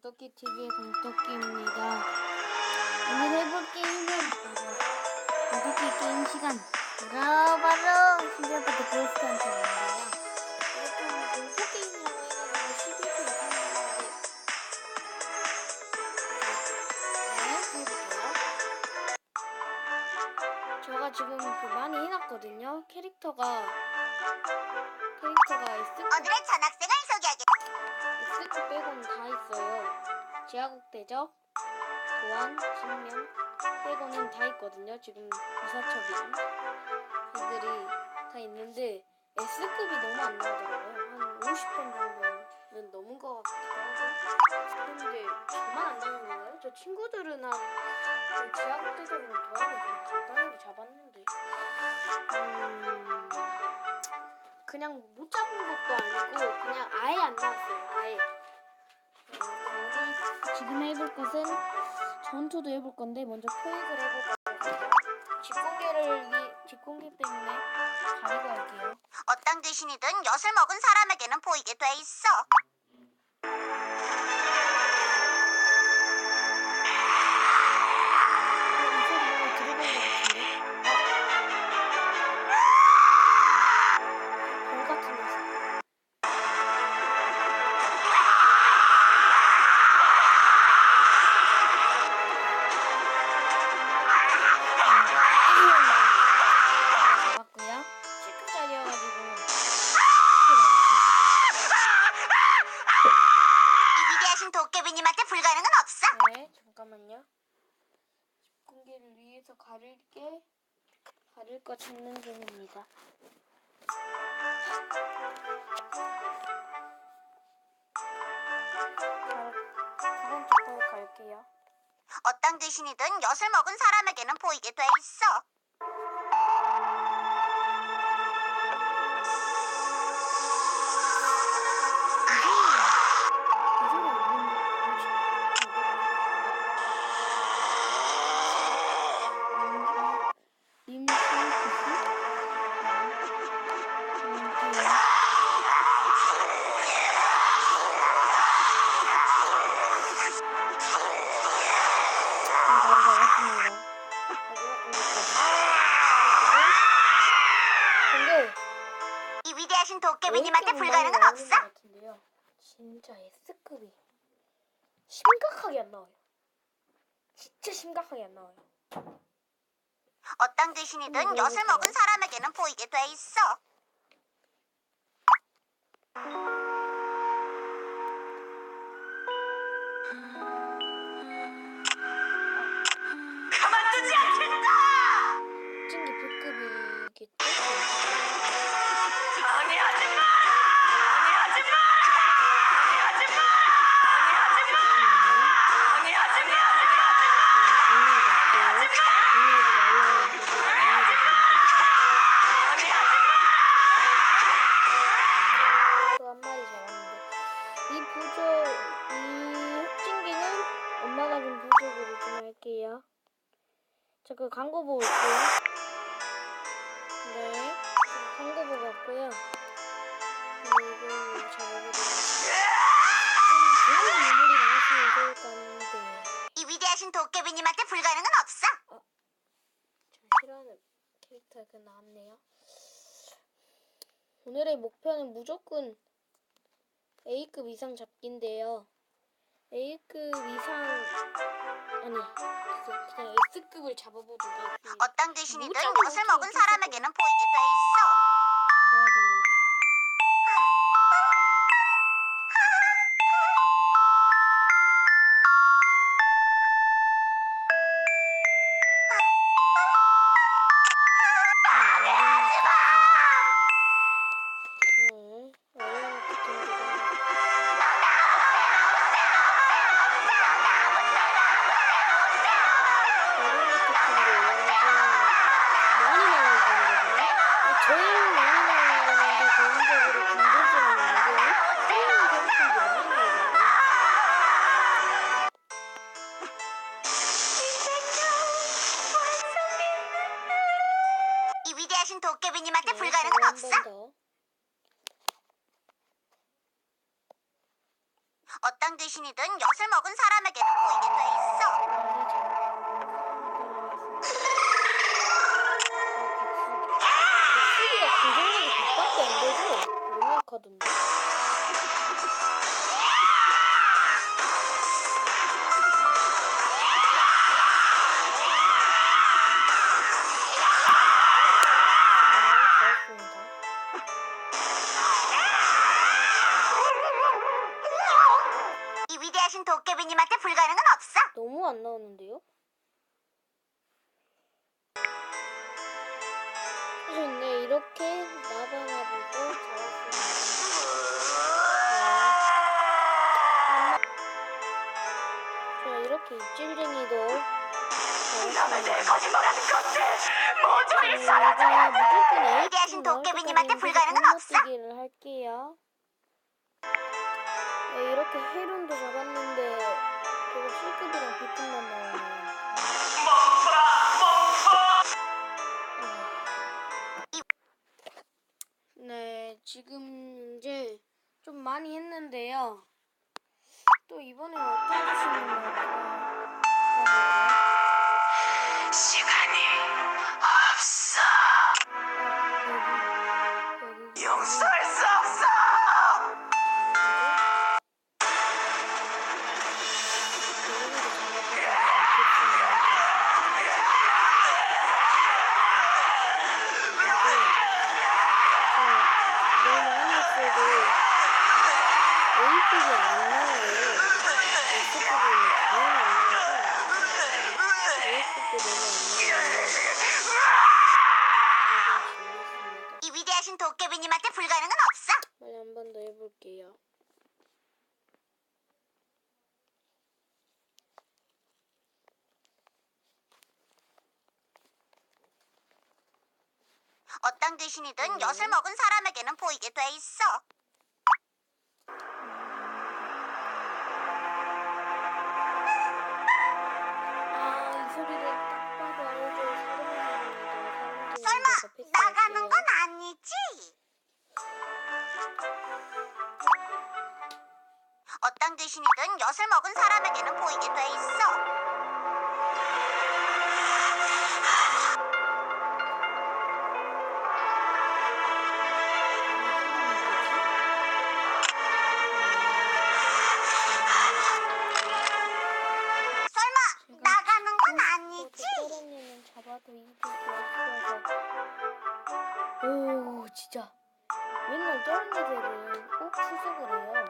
공토끼 TV의 공토끼입니다. 오늘 해볼 게임은 공토끼 게임 시간. 바로 바로 게임이라고 해가지고 11세 이상인데 네. 제가 지금 그 많이 해놨거든요. 캐릭터가 캐릭터가 있을 오늘의 전학생을 소개하겠다. 스크 빼고는 다 있어요. 제하국 대적, 보안, 신명 빼고는 다 있거든요. 지금 부사첩이랑 그들이 다 있는데 S급이 너무 안 나오더라고요. 한 50번 정도는 넘은 것 같기도 하고 근데 저만 안 나오는 거예요? 저 친구들은 제하국 대적은 도안을 그냥 간단하게 잡았는데 음... 그냥 못 잡은 것도 아니고 그냥 아예 안 나왔어요. 아예. 어, 지금 해볼 것은 전투도 해볼 건데 먼저 포획을 해볼 거예요. 직공개를 위 직공개 때문에 가리고 할게요. 어떤 귀신이든 엿을 먹은 사람에게는 보이게 돼 있어. 거 찾는 중입니다. 갈게요. 어떤 귀신이든 엿을 먹은 사람에게는 보이게 돼 있어. 심각하게 안 나와요. 어떤 귀신이든 음, 엿을 그러니까요. 먹은 사람에게는 보이게 돼 있어. 가 그리고 잡아보도록 좀 좋은 인물이 나왔으면 좋을 것 같은데 이 위대하신 도깨비님한테 불가능은 없어. 좀 싫어하는 캐릭터가 나왔네요. 오늘의 목표는 무조건 A급 이상 잡기인데요. A급 이상 아니 그냥 그냥 S급을 잡아보도록 하겠습니다. 어떤 귀신이든 못 엿을 잡아, 먹은 사람에게는 보이게 돼 있어. 어떤 귀신이 대신이든 엿을 먹은 사람에게는 보이게 돼 있어. 잡. 백수기가 그 생각이 100밖에 안 되죠? 너무 약하던데. 안 나오는데요? 그래서 네, 이렇게 잘했습니다. 네. 자, 이렇게 입질쟁이도. 거짓말하는 것들 모조리 나올 도깨비님한테 불가능은 없어. 할게요. 네, 이렇게 해론도 잡았는데 계속 C급이랑 B급만 나오네요. 네, 지금 이제 좀 많이 했는데요. 또 이번에 어떤 짓을 할까? 시간이 어떤 귀신이든 엿을 먹은 사람에게는 보이게 돼 있어. 아, 이 소리를 딱 봐도 알죠. 사람들입니다. 설마 나가는 건 아니지? 어떤 귀신이든 엿을 먹은 사람에게는 보이게 돼 있어. 오, 진짜. 맨날 다른 애들은 꼭 추석을 해요.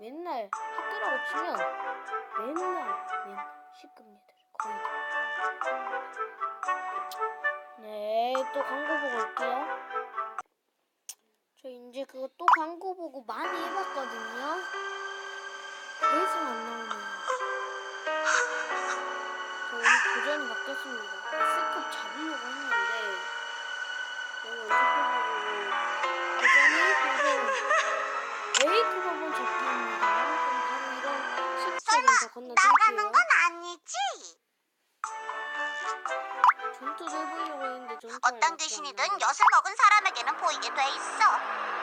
맨날 학교라고 치면 맨날 맨날 시급니들 거의 다. 네, 또 광고 보고 올게요. 저 이제 그거 또 광고 보고 많이 해봤거든요. 계속 안 나오네요. 저 오늘 도전이 바뀌었습니다. S급 잡으려고 했는데 나가는 건너뛸게요. 건 아니지? 전투도 해보려고 했는데 전투 어떤 귀신이든 엿을 먹은 사람에게는 보이게 돼 있어.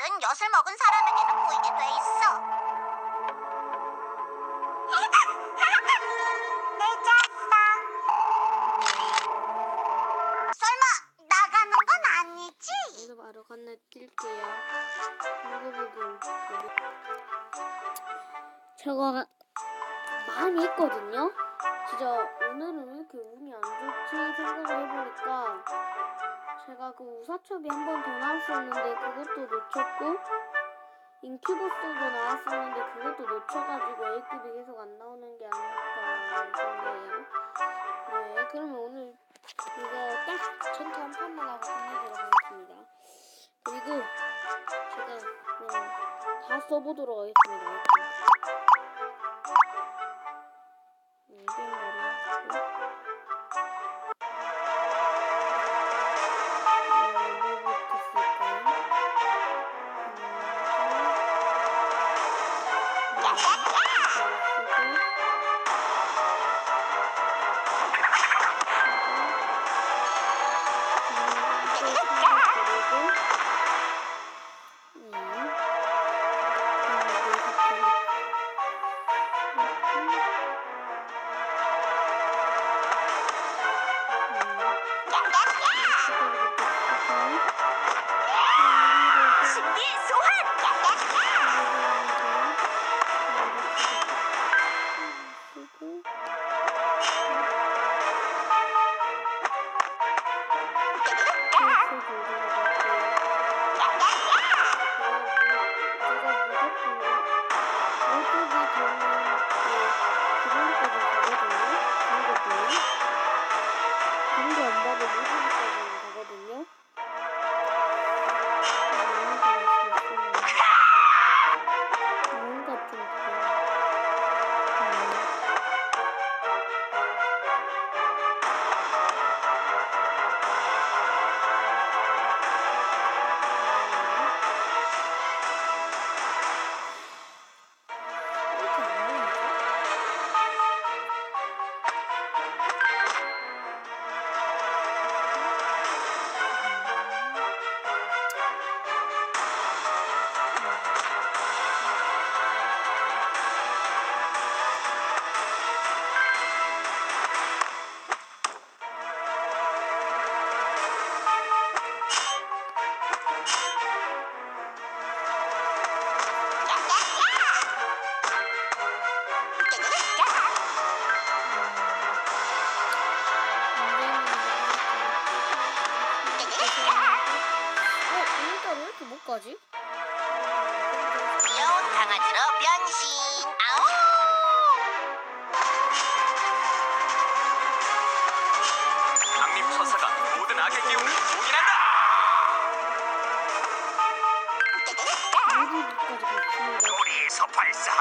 귀신이든 엿을 먹은 사람에게는 보이게 돼 있어. 늦었어. 설마 나가는 건 아니지? 여기서 바로 건너뛸게요. 이거 보고 제가 많이 있거든요. 진짜 오늘은 왜 이렇게 운이 안 좋지 생각을 해보니까 제가 그 우사첩이 한번 더 나왔었는데 그것도 놓쳤고 인큐버스도 나왔었는데 그것도 놓쳐가지고 A급이 계속 안 나오는 게 아닐까 싶네요. 네, 그러면 오늘 이거 딱 전투 한 판만 하고 끝내도록 하겠습니다. 그리고 제가 그냥 다 써보도록 하겠습니다. 이렇게. 거지? 귀여운 강아지로 변신. 아오! 강림 천사가 모든 악의 기운을 봉인한다. 우리 서팔사